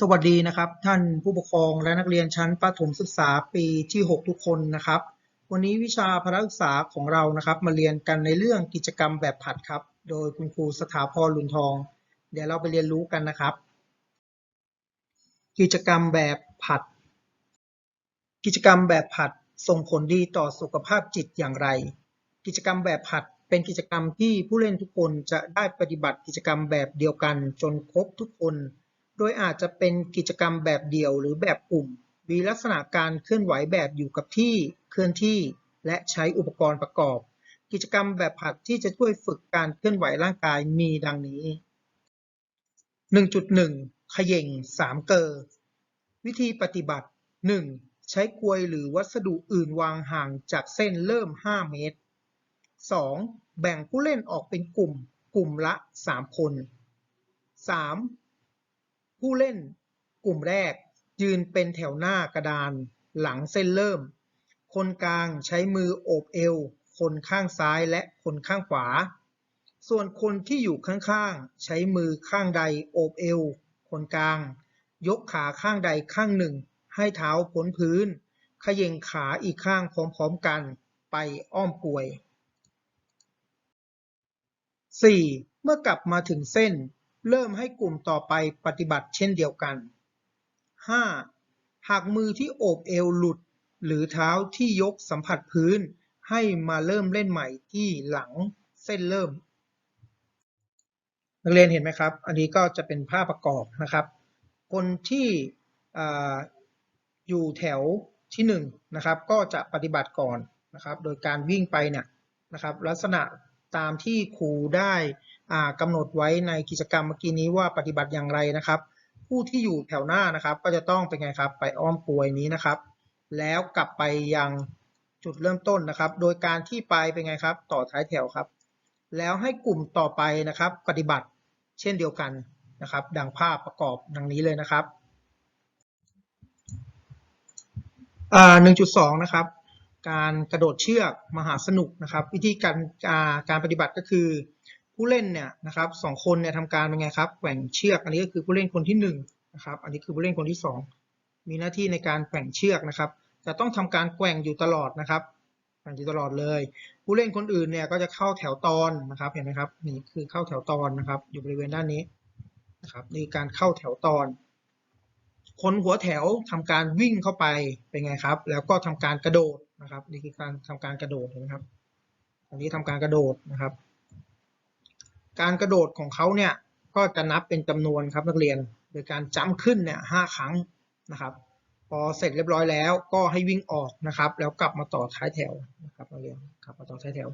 สวัสดีนะครับ ท่านผู้ปกครองและนักเรียนชั้นประถมศึกษาปีที่ 6 ทุกคนนะครับ วันนี้วิชาพละศึกษาของเรานะครับมาเรียนกันในเรื่องกิจกรรมแบบผัดครับ โดยคุณครูสถาพรลุนทอง เดี๋ยวเราไปเรียนรู้กันนะครับ กิจกรรมแบบผัด กิจกรรมแบบผัดส่งผลดีต่อสุขภาพจิตอย่างไร กิจกรรมแบบผัดเป็นกิจกรรมที่ผู้เล่นทุกคนจะได้ปฏิบัติกิจกรรมแบบเดียวกันจนครบทุกคน โดยอาจจะเป็นกิจกรรมแบบเดี่ยวหรือแบบกลุ่ม มีลักษณะการเคลื่อนไหวแบบอยู่กับที่ เคลื่อนที่ และใช้อุปกรณ์ประกอบ กิจกรรมแบบผัดที่จะช่วยฝึกการเคลื่อนไหวร่างกายมีดังนี้ 1.1 ขย่ง3 เกอวิธีปฏิบัติ 1. ใช้กลวยหรือวัสดุอื่นวางห่างจากเส้นเริ่ม 5 เมตร 2. แบ่งผู้เล่นออกเป็นกลุ่ม กลุ่มละ 3 คน 3. ผู้เล่นกลุ่มแรกยืนเป็นแถวหน้ากระดานหลังเส้นเริ่ม คนกลางใช้มือโอบเอว คนข้างซ้ายและคนข้างขวา ส่วนคนที่อยู่ข้างๆ ใช้มือข้างใดโอบเอว คนกลาง ยกขาข้างใดข้างหนึ่ง ให้เท้าพ้นพื้น ขย่งขาอีกข้างพร้อมๆกัน ไปอ้อมกลวย 4. เมื่อกลับมาถึงเส้น เริ่มให้กลุ่มต่อไปปฏิบัติเช่นเดียวกัน 5. หากมือที่โอบเอวหลุด หรือเท้าที่ยกสัมผัสพื้น ให้มาเริ่มเล่นใหม่ที่หลังเส้นเริ่ม นักเรียนเห็นไหมครับ อันนี้ก็จะเป็นภาพประกอบนะครับ คนที่อาอยู่แถวที่1นนะครับก็จะปฏิบัติก่อนนะครับ โดยการวิ่งไปเนี่ยนะครับ ลักษณะตามที่ครูได้ กำหนดไว้ในกิจกรรมเมื่อกี้นี้ว่าปฏิบัติอย่างไรนะครับ ผู้ที่อยู่แถวหน้านะครับ ก็จะต้องเป็นไงครับ ไปอ้อมกลวยนี้นะครับ แล้วกลับไปยังจุดเริ่มต้นนะครับ โดยการที่ไปเป็นไงครับ ต่อท้ายแถวครับ แล้วให้กลุ่มต่อไปนะครับ ปฏิบัติเช่นเดียวกันนะครับ ดังภาพประกอบดังนี้เลยนะครับอ่า1.2นะครับ การกระโดดเชือกมหาสนุกนะครับ วิธีการการปฏิบัติก็คือ ผู้เล่นเนี่ยนะครับสองคนเนี่ยทำการเป็นไงครับแกว่งเชือก อันนี้ก็คือผู้เล่นคนที่1นะครับ อันนี้คือผู้เล่นคนที่ 2 มีหน้าที่ในการแกว่งเชือกนะครับ จะต้องทำการแกว่งอยู่ตลอดนะครับแกว่งอยู่ตลอดเลย ผู้เล่นคนอื่นเนี่ยก็จะเข้าแถวตอนนะครับ เห็นไหมครับ นี่คือเข้าแถวตอนนะครับ อยู่บริเวณด้านนี้นะครับ นี่การเข้าแถวตอน คนหัวแถวทำการวิ่งเข้าไปเป็นไงครับ แล้วก็ทำการกระโดดนะครับ นี่คือการทำการกระโดดเห็นะครับ อันนี้ทำการกระโดดนะครับ การกระโดดของเขาเนี่ยก็จะนับเป็นจำนวนครับนักเรียน โดยการจ้ำขึ้นเนี่ยห้าครั้งนะครับ พอเสร็จเรียบร้อยแล้วก็ให้วิ่งออกนะครับ แล้วกลับมาต่อท้ายแถวนะครับนักเรียนกลับมาต่อท้ายแถว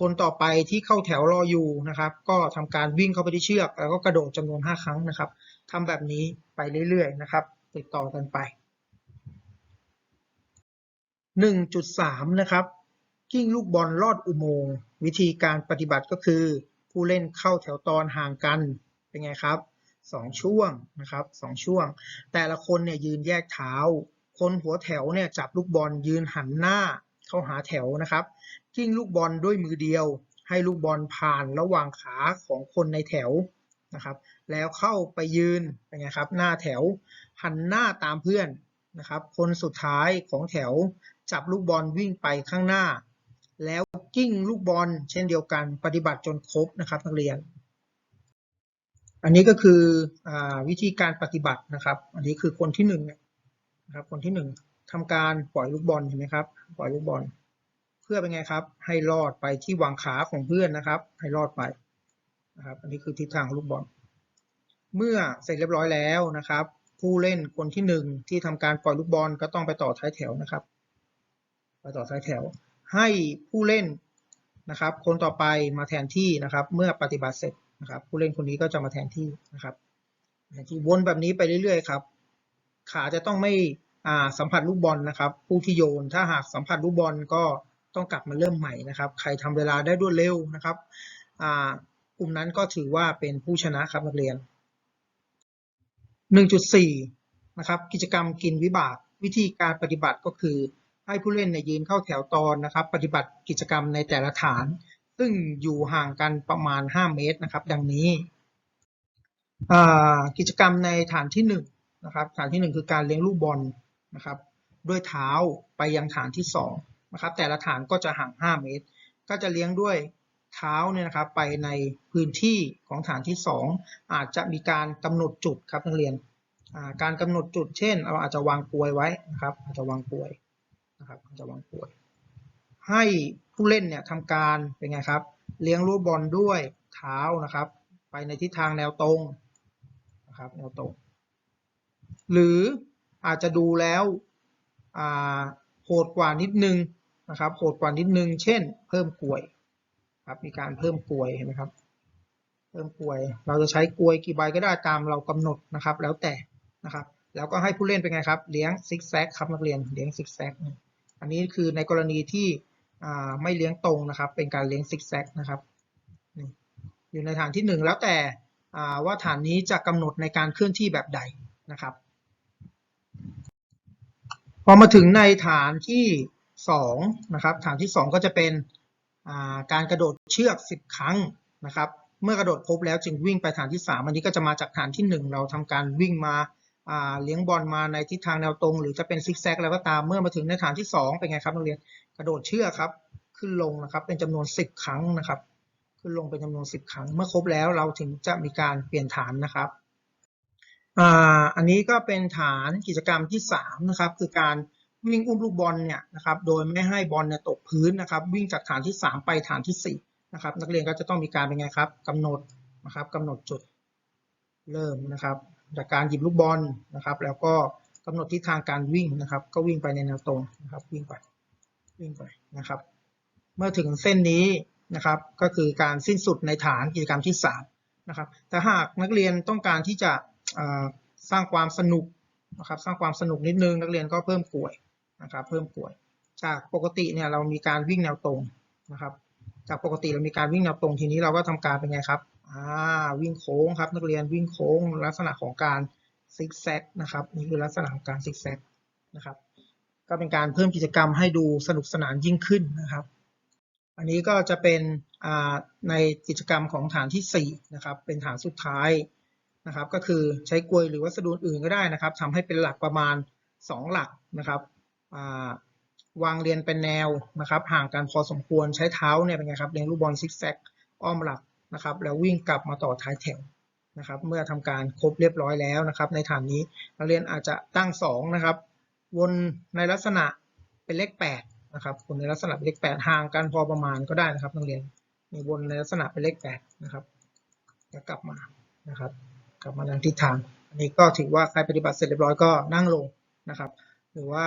คนต่อไปที่เข้าแถวรออยู่นะครับ ก็ทำการวิ่งเข้าไปที่เชือก แล้วก็กระโดดจำนวน 5 ครั้งนะครับทำแบบนี้ไปเรื่อยๆนะครับ ติดต่อกันไป 1.3 นะครับกิ้งลูกบอลลอดอุโมงค์วิธีการปฏิบัติก็คือ ผู้เล่นเข้าแถวตอนห่างกันเป็นไงครับสองช่วงนะครับสองช่วง แต่ละคนเนี่ยยืนแยกเท้า คนหัวแถวเนี่ยจับลูกบอลยืนหันหน้าเข้าหาแถวนะครับกิ้งลูกบอลด้วยมือเดียว ให้ลูกบอลผ่านระหว่างขาของคนในแถวนะครับแล้วเข้าไปยืนเป็นไงครับหน้าแถวหันหน้าตามเพื่อนนะครับคนสุดท้ายของแถวจับลูกบอลวิ่งไปข้างหน้า แล้วกิ้งลูกบอลเช่นเดียวกันปฏิบัติจนครบนะครับนักเรียน อันนี้ก็คืออวิธีการปฏิบัตินะครับ อันนี้คือคนที่หนึ่งนะครับคนที่หนึ่งทำการปล่อยลูกบอลเห็นไหมครับปล่อยลูกบอล เพื่อเป็นไงครับ ให้รอดไปที่วางขาของเพื่อนนะครับ ให้รอดไปนะครับ อันนี้คือทิศทางลูกบอล เมื่อเสร็จเรียบร้อยแล้วนะครับ ผู้เล่นคนที่หนึ่งที่ทำการปล่อยลูกบอลก็ต้องไปต่อท้ายแถวนะครับ ไปต่อท้ายแถว ให้ผู้เล่นนะครับ คนต่อไปมาแทนที่นะครับ เมื่อปฏิบัติเสร็จนะครับ ผู้เล่นคนนี้ก็จะมาแทนที่นะครับที่วนแบบนี้ไปเรื่อยๆครับ ขาจะต้องไม่สัมผัสลูกบอลนะครับ ผู้ที่โยนถ้าหากสัมผัสลูกบอลก็ต้องกลับมาเริ่มใหม่นะครับ ใครทำเวลาได้รวดเร็วนะครับกลุ่มนั้นก็ถือว่าเป็นผู้ชนะครับนักเรียน 1.4 นะครับ กิจกรรมกินวิบากวิธีการปฏิบัติก็คือ ให้ผู้เล่นในยืนเข้าแถวตอนนะครับ ปฏิบัติกิจกรรมในแต่ละฐาน ซึ่งอยู่ห่างกันประมาณ 5 เมตรนะครับ ดังนี้กิจกรรมในฐานที่1นะครับฐานที่หนึ่งคือการเลี้ยงลูกบอลนะครับ ด้วยเท้าไปยังฐานที่สองนะครับ แต่ละฐานก็จะห่าง 5 เมตร ก็จะเลี้ยงด้วยเท้าเนี่ยนะครับ ไปในพื้นที่ของฐานที่ 2 อาจจะมีการกำหนดจุดครับนักเรียนการกำหนดจุดเช่น เราอาจจะวางกลวยไว้นะครับ อาจจะวางกลวย นะครับจะวางกลวยให้ผู้เล่นเนี่ยทำการเป็นไงครับ เลี้ยงลูกบอลด้วยเท้านะครับ ไปในทิศทางแนวตรงนะครับแนวตรง หรืออาจจะดูแล้วโหดกว่านิดนึงนะครับโหดกว่านิดนึง เช่น เพิ่มกลวยครับมีการเพิ่มกลวยเห็นไหมครับ เพิ่มกลวย เราจะใช้กลวยกี่ใบก็ได้ตามเรากำหนดนะครับ แล้วแต่นะครับ แล้วก็ให้ผู้เล่นเป็นไงครับ เลี้ยงซิกแซกครับนักเรียนเลี้ยงซิกแซก อันนี้คือในกรณีที่ไม่เลี้ยงตรงนะครับ เป็นการเลี้ยงซิกแซกนะครับ อยู่ในฐานที่หนึ่งแล้วแต่ว่าฐานนี้จะกำหนดในการเคลื่อนที่แบบใดนะครับ พอมาถึงในฐานที่สองนะครับ ฐานที่สองก็จะเป็นการกระโดดเชือกสิบครั้งนะครับ เมื่อกระโดดครบแล้วจึงวิ่งไปฐานที่สามอันนี้ก็จะมาจากฐานที่หนึ่งเราทำการวิ่งมา เลี้ยงบอลมาในทิศทางแนวตรง หรือจะเป็นซิกแซกแล้วก็ตามเมื่อมาถึงในฐานที่สองเป็นไงครับนักเรียนกระโดดเชือกครับ ขึ้นลงนะครับ เป็นจำนวนสิบครั้งนะครับ ขึ้นลงเป็นจำนวนสิบครั้ง เมื่อครบแล้วเราถึงจะมีการเปลี่ยนฐานนะครับอ,อันนี้ก็เป็นฐานกิจกรรมที่สามนะครับคือการวิ่งอุ้มลูกบอลเนี่ยนะครับโดยไม่ให้บอลเนี่ยตกพื้นนะครับ วิ่งจากฐานที่สามไปฐานที่สี่นะครับนักเรียนก็จะต้องมีการเป็นไงครับกำหนดนะครับกำหนดจุดเริ่มนะครับ จากการหยิบลูกบอลนะครับ แล้วก็กำหนดทิศทางการวิ่งนะครับ ก็วิ่งไปในแนวตรงนะครับ วิ่งไปวิ่งไปนะครับ เมื่อถึงเส้นนี้นะครับ ก็คือการสิ้นสุดในฐานกิจกรรมที่สามนะครับแต่หากนักเรียนต้องการที่จะสร้างความสนุกนะครับ สร้างความสนุกนิดนึงนักเรียนก็เพิ่มกลวยนะครับ เพิ่มกลวย จากปกติเนี่ยเรามีการวิ่งแนวตรงนะครับ จากปกติเรามีการวิ่งแนวตรงทีนี้เราก็ทำการเป็นไงครับ อ่าวิ่งโค้งครับ นักเรียนวิ่งโค้งลักษณะของการซิกแซกนะครับนี่คือลักษณะของการซิกแซกนะครับก็เป็นการเพิ่มกิจกรรมให้ดูสนุกสนานยิ่งขึ้นนะครับ อันนี้ก็จะเป็นในกิจกรรมของฐานที่สี่นะครับเป็นฐานสุดท้ายนะครับ ก็คือใช้กลวยหรือวัสดุอื่นก็ได้นะครับทำให้เป็นหลักประมาณสองหลักนะครับวางเรียนเป็นแนวนะครับ ห่างกันพอสมควรใช้เท้าเนี่ยเป็นไงครับเลี้ยงลูกบอลซิกแซกอ้อมหลัก นะครับแล้ววิ่งกลับมาต่อท้ายแถวนะครับเมื่อทำการครบเรียบร้อยแล้วนะครับ ในฐานนี้นักเรียนอาจจะตั้งสองนะครับวนในลักษณะเป็นเลขแปดนะครับวนในลักษณะเป็นเลขแปดห่างกันพอประมาณก็ได้นะครับนักเรียนมีวนในลักษณะเป็นเลขแปดนะครับแล้วกลับมานะครับ กลับมาทางทิศทางอันนี้ก็ถือว่าใครปฏิบัติเสร็จเรียบร้อยก็นั่งลงนะครับ หรือว่า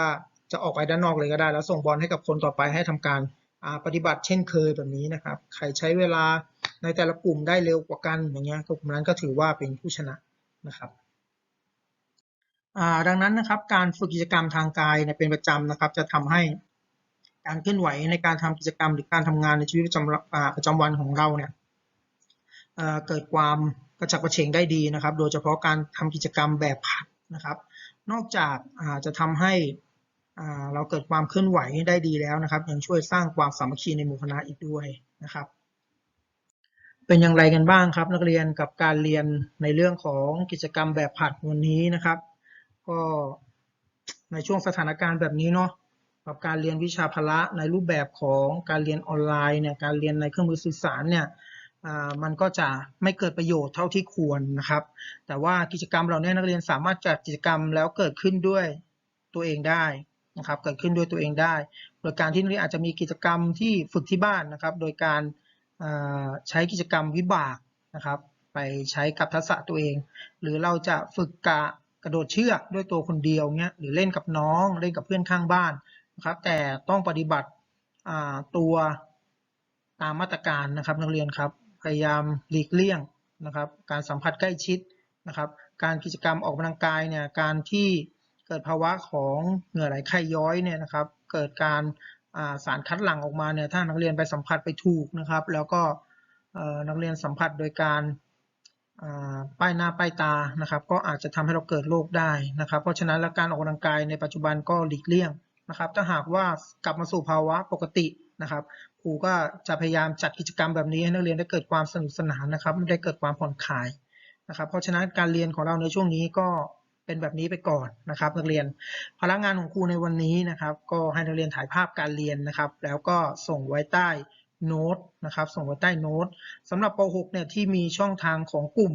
จะออกไปด้านนอกเลยก็ได้ แล้วส่งบอลให้กับคนต่อไปให้ทำการปฏิบัติเช่นเคยแบบนี้นะครับ ใครใช้เวลา ในแต่ละกลุ่มได้เร็วกว่ากันอย่างเงี้ยกลุ่มนั้นก็ถือว่าเป็นผู้ชนะนะครับดังนั้นนะครับการฝึกกิจกรรมทางกายเนี่ยเป็นประจำนะครับ จะทำให้การเคลื่อนไหวในการทำกิจกรรมหรือการทำงานในชีวิตประจำประจำวันของเราเนี่ยเเกิดความกระฉับกระเฉงได้ดีนะครับ โดยเฉพาะการทำกิจกรรมแบบผัดนะครับ นอกจากาจะทำให้เราเกิดความเคลื่อนไหวได้ดีแล้วนะครับ ยังช่วยสร้างความสามัคคีในหมู่คณะอีกด้วยนะครับ เป็นอย่างไรกันบ้างครับนักเรียนกับการเรียนในเรื่องของกิจกรรมแบบผัดวันนี้นะครับ ก็ในช่วงสถานการณ์แบบนี้เนาะกับการเรียนวิชาพละในรูปแบบของการเรียนออนไลน์เนี่ยการเรียนในเครื่องมือสื่อสารเนี่ยมันก็จะไม่เกิดประโยชน์เท่าที่ควรนะครับ แต่ว่ากิจกรรมเหล่านี้นักเรียนสามารถจัดกิจกรรมแล้วเกิดขึ้นด้วยตัวเองได้นะครับ เกิดขึ้นด้วยตัวเองได้ โดยการที่นักเรียนอาจจะมีกิจกรรมที่ฝึกที่บ้านนะครับ โดยการ ใช้กิจกรรมวิบากนะครับ ไปใช้กับทักษะตัวเอง หรือเราจะฝึกกะกระโดดเชือกด้วยตัวคนเดียวเนี้ยหรือเล่นกับน้องเล่นกับเพื่อนข้างบ้านนะครับ แต่ต้องปฏิบัติตัวตามมาตรการนะครับนักเรียนครับพยายามหลีกเลี่ยงนะครับ การสัมผัสใกล้ชิดนะครับ การกิจกรรมออกกำลังกายเนี่ยการที่เกิดภาวะของเหงื่อไหลไข้ย้อยเนี่ยนะครับ เกิดการ สารคัดหลั่งออกมาเนี่ยถ้านักเรียนไปสัมผัสไปถูกนะครับ แล้วก็นักเรียนสัมผัสโดยการป้ายหน้าป้ายตานะครับ ก็อาจจะทำให้เราเกิดโรคได้นะครับ เพราะฉะนั้นแล้วการออกกำลังกายในปัจจุบันก็หลีกเลี่ยงนะครับ ถ้าหากว่ากลับมาสู่ภาวะปกตินะครับครูก็จะพยายามจัดกิจกรรมแบบนี้ให้นักเรียนได้เกิดความสนุกสนานนะครับ ไม่ได้เกิดความผ่อนคลายนะครับ เพราะฉะนั้นการเรียนของเราในช่วงนี้ก็ เป็นแบบนี้ไปก่อนนะครับ นักเรียนพลังงานของครูในวันนี้นะครับ ก็ให้นักเรียนถ่ายภาพการเรียนนะครับ แล้วก็ส่งไว้ใต้โน้ตนะครับส่งไว้ใต้โน้ตสำหรับป .6 เนี่ยที่มีช่องทางของกลุ่ม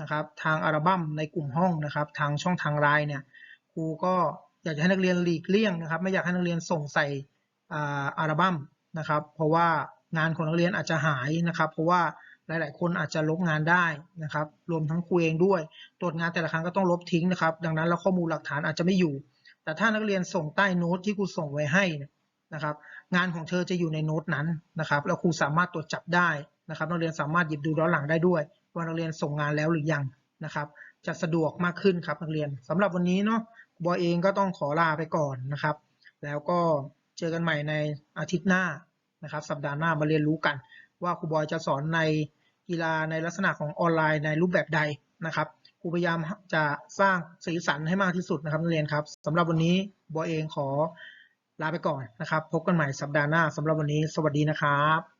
นะครับ ทางอัลบั้มในกลุ่มห้องนะครับ ทางช่องทางไลน์เนี่ยครูก็อยากจะให้นักเรียนหลีกเลี่ยงนะครับ ไม่อยากให้นักเรียนส่งใส่อัลบั้มนะครับ เพราะว่างานของนักเรียนอาจจะหายนะครับ เพราะว่า หลาย ๆ คนอาจจะลบงานได้นะครับ รวมทั้งครูเองด้วย ตรวจงานแต่ละครั้งก็ต้องลบทิ้งนะครับ ดังนั้นแล้วข้อมูลหลักฐานอาจจะไม่อยู่ แต่ถ้านักเรียนส่งใต้โน้ตที่ครูส่งไว้ให้นะครับ งานของเธอจะอยู่ในโน้ตนั้นนะครับ แล้วครูสามารถตรวจจับได้นะครับ นักเรียนสามารถหยิบดูย้อนหลังได้ด้วย ว่านักเรียนส่งงานแล้วหรือยังนะครับ จะสะดวกมากขึ้นครับนักเรียนสำหรับวันนี้เนาะบอยเองก็ต้องขอลาไปก่อนนะครับ แล้วก็เจอกันใหม่ในอาทิตย์หน้านะครับ สัปดาห์หน้ามาเรียนรู้กัน ว่าครูบอยจะสอนในกีฬาในลักษณะของออนไลน์ในรูปแบบใดนะครับครูพยายามจะสร้างสีสันให้มากที่สุดนะครับนักเรียนครับสำหรับวันนี้บอยเองขอลาไปก่อนนะครับ พบกันใหม่สัปดาห์หน้าสำหรับวันนี้ สวัสดีนะครับ